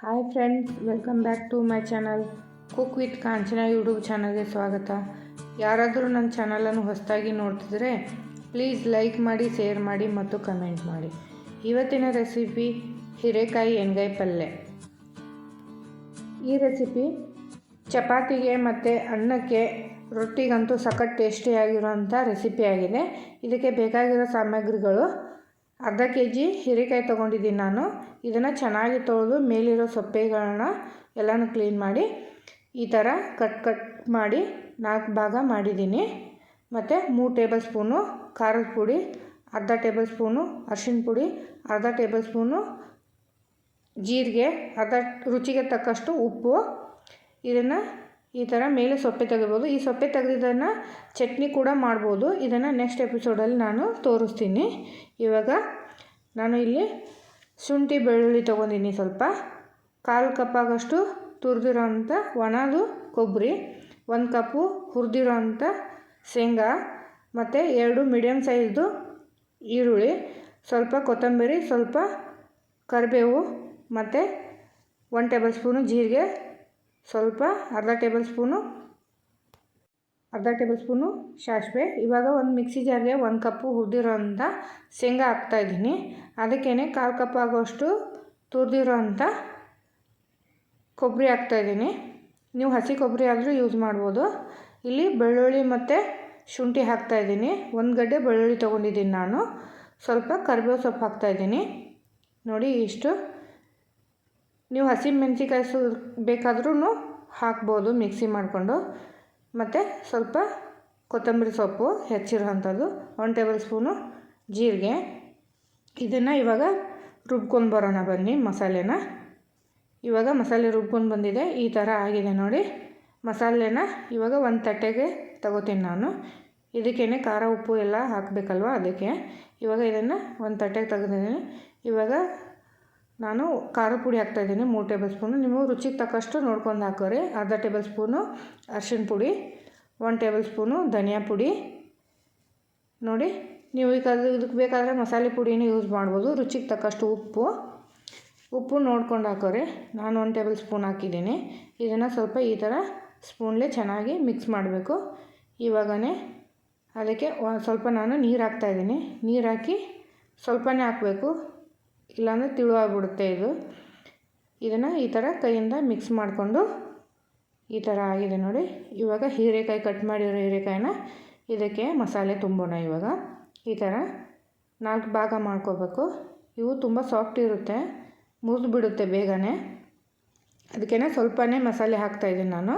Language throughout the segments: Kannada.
Hi friends welcome back to my channel cook with Kanchana YouTube ಚಾನಲ್ಗೆ ಸ್ವಾಗತ. ಯಾರಾದರೂ ನನ್ನ ಚಾನಲನ್ನು ಹೊಸದಾಗಿ ನೋಡ್ತಿದ್ರೆ ಪ್ಲೀಸ್ ಲೈಕ್ ಮಾಡಿ ಶೇರ್ ಮಾಡಿ ಮತ್ತು ಕಮೆಂಟ್ ಮಾಡಿ. ಇವತ್ತಿನ ರೆಸಿಪಿ ಹಿರೇಕಾಯಿ ಎಣ್ಗಾಯಿ ಪಲ್ಯ ಈ ರೆಸಿಪಿ ಚಪಾತಿಗೆ ಮತ್ತು ಅನ್ನಕ್ಕೆ ರೊಟ್ಟಿಗಂತೂ ಸಖತ್ ಟೇಸ್ಟಿಯಾಗಿರೋಂಥ ರೆಸಿಪಿ ಆಗಿದೆ. ಇದಕ್ಕೆ ಬೇಕಾಗಿರೋ ಸಾಮಗ್ರಿಗಳು ಅರ್ಧ ಕೆ ಜಿ ಹೀರೆಕಾಯಿ ತೊಗೊಂಡಿದ್ದೀನಿ ನಾನು. ಇದನ್ನು ಚೆನ್ನಾಗಿ ತೊಳೆದು ಮೇಲಿರೋ ಸೊಪ್ಪೆಗಳನ್ನ ಎಲ್ಲನೂ ಕ್ಲೀನ್ ಮಾಡಿ, ಈ ಥರ ಕಟ್ ಕಟ್ ಮಾಡಿ ನಾಲ್ಕು ಭಾಗ ಮಾಡಿದ್ದೀನಿ. ಮತ್ತು ಮೂರು ಟೇಬಲ್ ಸ್ಪೂನು ಖಾರದ ಪುಡಿ, ಅರ್ಧ ಟೇಬಲ್ ಸ್ಪೂನು ಅರಶಿನ ಪುಡಿ, ಅರ್ಧ ಟೇಬಲ್ ಸ್ಪೂನು ಜೀರಿಗೆ, ಅರ್ಧ ರುಚಿಗೆ ತಕ್ಕಷ್ಟು ಉಪ್ಪು. ಇದನ್ನು ಈ ಥರ ಮೇಲೆ ಸೊಪ್ಪೆ ತೆಗಿಬೋದು. ಈ ಸೊಪ್ಪೆ ತೆಗೆದಿದ್ದನ್ನು ಚಟ್ನಿ ಕೂಡ ಮಾಡ್ಬೋದು. ಇದನ್ನು ನೆಕ್ಸ್ಟ್ ಎಪಿಸೋಡಲ್ಲಿ ನಾನು ತೋರಿಸ್ತೀನಿ. ಇವಾಗ ನಾನು ಇಲ್ಲಿ ಶುಂಠಿ ಬೆಳ್ಳುಳ್ಳಿ ತೊಗೊಂಡಿನಿ ಸ್ವಲ್ಪ. ಕಾಲು ಕಪ್ಪಾಗಷ್ಟು ತುರಿದಿರೋ ಅಂಥ ಒಣದು ಕೊಬ್ಬರಿ, ಒಂದು ಕಪ್ಪು ಹುರಿದಿರೋ ಅಂಥ ಶೇಂಗಾ, ಮತ್ತು ಎರಡು ಮೀಡಿಯಮ್ ಸೈಜ್ದು ಈರುಳ್ಳಿ, ಸ್ವಲ್ಪ ಕೊತ್ತಂಬರಿ, ಸ್ವಲ್ಪ ಕರಿಬೇವು, ಮತ್ತು ಒನ್ ಟೇಬಲ್ ಸ್ಪೂನು ಜೀರಿಗೆ ಸ್ವಲ್ಪ ಅರ್ಧ ಟೇಬಲ್ ಸ್ಪೂನು, ಅರ್ಧ ಟೇಬಲ್ ಸ್ಪೂನು ಸಾಸಿವೆ ಇವಾಗ ಒಂದು ಮಿಕ್ಸಿ ಜಾರ್ಗೆ ಒಂದು ಕಪ್ಪು ಹುರಿದಿರೋಂಥ ಶೇಂಗಾ ಹಾಕ್ತಾಯಿದ್ದೀನಿ ಅದಕ್ಕೇ ಕಾಲು ಕಪ್ ಆಗೋಷ್ಟು ತುರಿದಿರೋ ಅಂಥ ಕೊಬ್ಬರಿ ಹಾಕ್ತಾಯಿದ್ದೀನಿ ನೀವು ಹಸಿ ಕೊಬ್ಬರಿ ಆದರೂ ಯೂಸ್ ಮಾಡ್ಬೋದು. ಇಲ್ಲಿ ಬೆಳ್ಳುಳ್ಳಿ ಮತ್ತು ಶುಂಠಿ ಹಾಕ್ತಾಯಿದ್ದೀನಿ ಒಂದು ಗಡ್ಡೆ ಬೆಳ್ಳುಳ್ಳಿ ತೊಗೊಂಡಿದ್ದೀನಿ ನಾನು. ಸ್ವಲ್ಪ ಕರಿಬೇವು ಸೊಪ್ಪು ಹಾಕ್ತಾಯಿದ್ದೀನಿ ನೋಡಿ ಇಷ್ಟು. ನೀವು ಹಸಿ ಮೆಣಸಿಕಾಯಿ ಸು ಬೇಕಾದ್ರೂ ಹಾಕ್ಬೋದು ಮಿಕ್ಸಿ ಮಾಡಿಕೊಂಡು. ಮತ್ತು ಸ್ವಲ್ಪ ಕೊತ್ತಂಬರಿ ಸೊಪ್ಪು ಹೆಚ್ಚಿರೋವಂಥದ್ದು ಒನ್ ಟೇಬಲ್ ಸ್ಪೂನು ಜೀರಿಗೆ. ಇದನ್ನು ಇವಾಗ ರುಬ್ಕೊಂಡು ಬರೋಣ ಬನ್ನಿ ಮಸಾಲೆನ. ಇವಾಗ ಮಸಾಲೆ ರುಬ್ಕೊಂಡು ಬಂದಿದೆ, ಈ ಥರ ಆಗಿದೆ ನೋಡಿ. ಮಸಾಲೆನ ಇವಾಗ ಒಂದು ತಟ್ಟೆಗೆ ತಗೋತೀನಿ ನಾನು. ಇದಕ್ಕೇ ಖಾರ, ಉಪ್ಪು ಎಲ್ಲ ಹಾಕಬೇಕಲ್ವ ಅದಕ್ಕೆ. ಇವಾಗ ಇದನ್ನು ಒಂದು ತಟ್ಟೆಗೆ ತೆಗೆದಿದ್ದೀನಿ. ಇವಾಗ ನಾನು ಖಾರ ಪುಡಿ ಹಾಕ್ತಾಯಿದ್ದೀನಿ ಮೂರು ಟೇಬಲ್ ಸ್ಪೂನು. ನೀವು ರುಚಿಗೆ ತಕ್ಕಷ್ಟು ನೋಡ್ಕೊಂಡು ಹಾಕೋರಿ. ಅರ್ಧ ಟೇಬಲ್ ಸ್ಪೂನು ಅರಿಶಿಣ ಪುಡಿ ಒನ್ ಟೇಬಲ್ ಸ್ಪೂನು ಧನಿಯಾ ಪುಡಿ. ನೋಡಿ, ನೀವು ಈಗ ಇದಕ್ಕೆ ಬೇಕಾದರೆ ಮಸಾಲೆ ಪುಡಿನೂ ಯೂಸ್ ಮಾಡ್ಬೋದು. ರುಚಿಗೆ ತಕ್ಕಷ್ಟು ಉಪ್ಪು. ಉಪ್ಪು ನೋಡ್ಕೊಂಡು ಹಾಕೋರಿ. ನಾನು ಒನ್ ಟೇಬಲ್ ಸ್ಪೂನ್ ಹಾಕಿದ್ದೀನಿ. ಇದನ್ನು ಸ್ವಲ್ಪ ಈ ಥರ ಸ್ಪೂನ್ಲೇ ಚೆನ್ನಾಗಿ ಮಿಕ್ಸ್ ಮಾಡಬೇಕು. ಇವಾಗನೇ ಅದಕ್ಕೆ ಸ್ವಲ್ಪ ನಾನು ನೀರು ಹಾಕ್ತಾಯಿದ್ದೀನಿ ನೀರು ಹಾಕಿ ಸ್ವಲ್ಪನೇ ಹಾಕಬೇಕು. ಇಲ್ಲಾಂದರೆ ತಿಳುವಾಗ್ಬಿಡುತ್ತೆ ಇದು. ಇದನ್ನು ಈ ಥರ ಕೈಯಿಂದ ಮಿಕ್ಸ್ ಮಾಡಿಕೊಂಡು ಈ ಥರ ಆಗಿದೆ ನೋಡಿ. ಇವಾಗ ಹೀರೆಕಾಯಿ ಕಟ್ ಮಾಡಿರೋ ಹೀರೆಕಾಯಿನ ಇದಕ್ಕೆ ಮಸಾಲೆ ತುಂಬೋಣ ಇವಾಗ. ಈ ಥರ ನಾಲ್ಕು ಭಾಗ ಮಾಡ್ಕೋಬೇಕು. ಇವು ತುಂಬ ಸಾಫ್ಟ್ ಇರುತ್ತೆ ಮುರಿದು ಬಿಡುತ್ತೆ ಬೇಗನೆ. ಅದಕ್ಕೇ ಸ್ವಲ್ಪನೇ ಮಸಾಲೆ ಹಾಕ್ತಾಯಿದ್ದೀನಿ ನಾನು.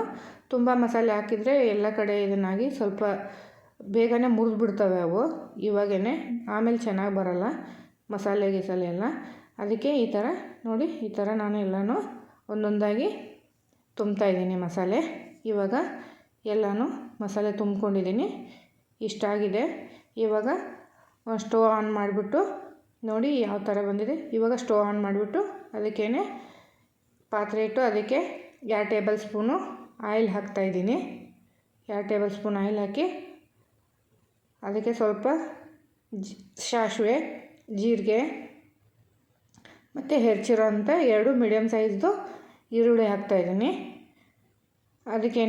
ತುಂಬ ಮಸಾಲೆ ಹಾಕಿದರೆ ಎಲ್ಲ ಕಡೆ ಇದನ್ನಾಗಿ ಸ್ವಲ್ಪ ಬೇಗನೆ ಮುರಿದು ಬಿಡ್ತವೆ ಅವು. ಇವಾಗೇ ಆಮೇಲೆ ಚೆನ್ನಾಗಿ ಬರೋಲ್ಲ. ಮಸಾಲೆ ಗಿಸಾಲೆ ಎಲ್ಲ. ಅದಕ್ಕೆ ಈ ಥರ ನೋಡಿ, ಈ ಥರ ನಾನು ಎಲ್ಲನೂ ಒಂದೊಂದಾಗಿ ತುಂಬ್ತಾಯಿದ್ದೀನಿ ಮಸಾಲೆ. ಇವಾಗ ಎಲ್ಲನೂ ಮಸಾಲೆ ತುಂಬ್ಕೊಂಡಿದ್ದೀನಿ. ಇಷ್ಟಾಗಿದೆ ಇವಾಗ ಸ್ಟೋವ್ ಆನ್ ಮಾಡಿಬಿಟ್ಟು ನೋಡಿ ಯಾವ ಥರ ಬಂದಿದೆ. ಇವಾಗ ಸ್ಟೋವ್ ಆನ್ ಮಾಡಿಬಿಟ್ಟು ಅದಕ್ಕೇ ಪಾತ್ರೆ ಇಟ್ಟು ಅದಕ್ಕೆ ಎರಡು ಟೇಬಲ್ ಸ್ಪೂನು ಆಯಿಲ್ ಹಾಕ್ತಾಯಿದ್ದೀನಿ ಎರಡು ಟೇಬಲ್ ಸ್ಪೂನ್ ಆಯಿಲ್ ಹಾಕಿ ಅದಕ್ಕೆ ಸ್ವಲ್ಪ ಜಿ, ಸಾಸಿವೆ ಜೀರಿಗೆ, ಮತ್ತು ಹೆರ್ಚಿರೋಂಥ ಎರಡು ಮೀಡಿಯಮ್ ಸೈಜ್ದು ಈರುಳ್ಳಿ ಹಾಕ್ತಾಯಿದ್ದೀನಿ ಅದಕ್ಕೇ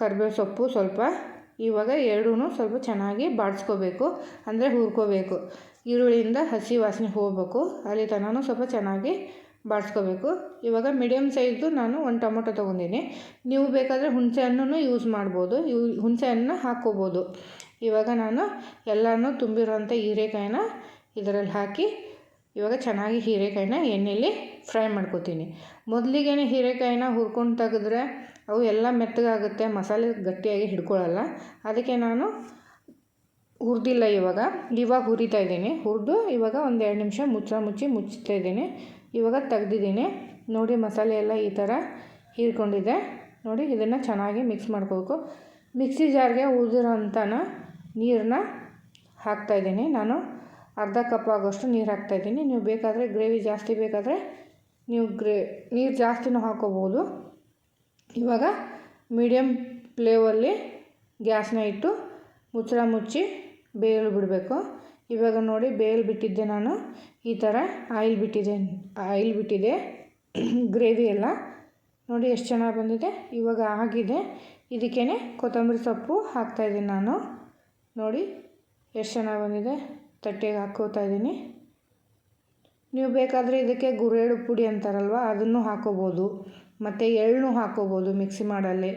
ಕರಿಬೇವು ಸೊಪ್ಪು ಸ್ವಲ್ಪ. ಇವಾಗ ಎರಡೂ ಸ್ವಲ್ಪ ಚೆನ್ನಾಗಿ ಬಾಡಿಸ್ಕೋಬೇಕು, ಅಂದರೆ ಹುರ್ಕೋಬೇಕು. ಈರುಳ್ಳಿಯಿಂದ ಹಸಿ ವಾಸನೆ ಹೋಗಬೇಕು, ಅಲ್ಲಿ ತನಕ ಸ್ವಲ್ಪ ಚೆನ್ನಾಗಿ ಬಾಡಿಸ್ಕೋಬೇಕು. ಇವಾಗ ಮೀಡಿಯಮ್ ಸೈಜ್ದು ನಾನು ಒಂದು ಟೊಮೊಟೊ ತೊಗೊಂಡಿನಿ. ನೀವು ಬೇಕಾದರೆ ಹುಣಸೆ ಹಣ್ಣು ಯೂಸ್ ಮಾಡ್ಬೋದು. ಇವು ಹುಣಸೆ ಹಣ್ಣನ್ನ ಹಾಕ್ಕೋಬೋದು. ಇವಾಗ ನಾನು ಎಲ್ಲನೂ ತುಂಬಿರೋಂಥ ಹೀರೆಕಾಯಿನ ಇದರಲ್ಲಿ ಹಾಕಿ ಇವಾಗ ಚೆನ್ನಾಗಿ ಹೀರೆಕಾಯಿನ ಎಣ್ಣೆಯಲ್ಲಿ ಫ್ರೈ ಮಾಡ್ಕೋತೀನಿ. ಮೊದಲಿಗೆ ಹೀರೆಕಾಯಿನ ಹುರ್ಕೊಂಡು ತೆಗೆದ್ರೆ ಅವು ಎಲ್ಲ ಮೆತ್ತಗಾಗುತ್ತೆ, ಮಸಾಲೆ ಗಟ್ಟಿಯಾಗಿ ಹಿಡ್ಕೊಳ್ಳಲ್ಲ ಅದಕ್ಕೆ ನಾನು ಹುರಿದಿಲ್ಲ ಇವಾಗ. ಇವಾಗ ಹುರಿತಾ ಇದ್ದೀನಿ. ಹುರಿದು ಇವಾಗ ಒಂದು ಎರಡು ನಿಮಿಷ ಮುಚ್ಚ ಮುಚ್ಚಿ ಮುಚ್ತಾ ಇದ್ದೀನಿ. ಇವಾಗ ತೆಗ್ದಿದ್ದೀನಿ. ನೋಡಿ ಮಸಾಲೆ ಎಲ್ಲ ಈ ಥರ ಹೀರ್ಕೊಂಡಿದೆ. ನೋಡಿ ಇದನ್ನು ಚೆನ್ನಾಗಿ ಮಿಕ್ಸ್ ಮಾಡ್ಕೋಬೇಕು ಮಿಕ್ಸಿ ಜಾರ್ಗೆ ಉಳಿದಿರೋ ಅಂಥನ ನೀರನ್ನ ಹಾಕ್ತಾಯಿದ್ದೀನಿ ನಾನು ಅರ್ಧ ಕಪ್ ಆಗೋಷ್ಟು ನೀರು ಹಾಕ್ತಾಯಿದ್ದೀನಿ ನೀವು ಬೇಕಾದರೆ ಗ್ರೇವಿ ಜಾಸ್ತಿ ಬೇಕಾದರೆ ನೀವು ಗ್ರೇ, ನೀರು ಜಾಸ್ತಿನೂ ಹಾಕೋಬೋದು. ಇವಾಗ ಮೀಡಿಯಮ್ ಫ್ಲೇವಲ್ಲಿ ಗ್ಯಾಸ್ನ ಇಟ್ಟು ಮುಚ್ಚಳ ಮುಚ್ಚಿ ಬೇಯಲು ಬಿಡಬೇಕು. ಇವಾಗ ನೋಡಿ ಬೇಯಲು ಬಿಟ್ಟಿದ್ದೆ ನಾನು. ಈ ಥರ ಆಯಿಲ್ ಬಿಟ್ಟಿದೆ ಆಯಿಲ್ ಬಿಟ್ಟಿದೆ. ಗ್ರೇವಿ ಎಲ್ಲ. ನೋಡಿ ಎಷ್ಟು ಚೆನ್ನಾಗಿ ಬಂದಿದೆ. ಇವಾಗ ಆಗಿದೆ. ಇದಕ್ಕೇ ಕೊತ್ತಂಬರಿ ಸೊಪ್ಪು ಹಾಕ್ತಾಯಿದ್ದೀನಿ ನಾನು. ನೋಡಿ ಎಷ್ಟು ಚೆನ್ನಾಗಿ ಬಂದಿದೆ. ತಟ್ಟೆಗೆ ಹಾಕೋತಾ ಇದ್ದೀನಿ. ನೀವು ಬೇಕಾದರೆ ಇದಕ್ಕೆ ಗುರೇಳು ಪುಡಿ ಅಂತಾರಲ್ವ, ಅದನ್ನು ಹಾಕೋಬೋದು. ಮತ್ತು ಎಳ್ಳು ಹಾಕೋಬೋದು ಮಿಕ್ಸಿ ಮಾಡಲ್ಲಿ.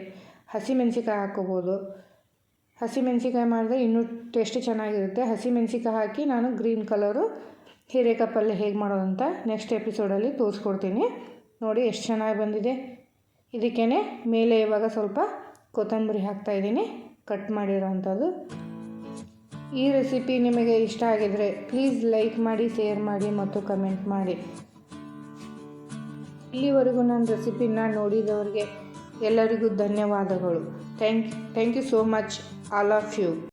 ಹಸಿಮೆಣ್ಸಿಕಾಯಿ ಹಾಕೋಬೋದು. ಹಸಿಮೆಣ್ಸಿಕಾಯಿ ಮಾಡಿದ್ರೆ ಇನ್ನೂ ಟೇಸ್ಟ್ ಚೆನ್ನಾಗಿರುತ್ತೆ. ಹಸಿಮೆಣ್ಸಿಕಾಯಿ ಹಾಕಿ ನಾನು ಗ್ರೀನ್ ಕಲರು ಹೀರೆಕಾಯಿ ಪಲ್ಯ ಹೇಗೆ ಮಾಡೋದಂತ ನೆಕ್ಸ್ಟ್ ಎಪಿಸೋಡಲ್ಲಿ ತೋರಿಸ್ಕೊಡ್ತೀನಿ. ನೋಡಿ ಎಷ್ಟು ಚೆನ್ನಾಗಿ ಬಂದಿದೆ. ಇದಕ್ಕೇ ಮೇಲೆ ಇವಾಗ ಸ್ವಲ್ಪ ಕೊತ್ತಂಬರಿ ಹಾಕ್ತಾಯಿದ್ದೀನಿ ಕಟ್ ಮಾಡಿರೋ ಅಂಥದ್ದು ಈ ರೆಸಿಪಿ ನಿಮಗೆ ಇಷ್ಟ ಆಗಿದರೆ ಪ್ಲೀಸ್ ಲೈಕ್ ಮಾಡಿ, ಶೇರ್ ಮಾಡಿ ಮತ್ತು ಕಮೆಂಟ್ ಮಾಡಿ. ಇಲ್ಲಿವರೆಗೂ ನನ್ನ ರೆಸಿಪಿನ ನೋಡಿದವರಿಗೆ ಎಲ್ಲರಿಗೂ ಧನ್ಯವಾದಗಳು. Thank thank you so much, all of you.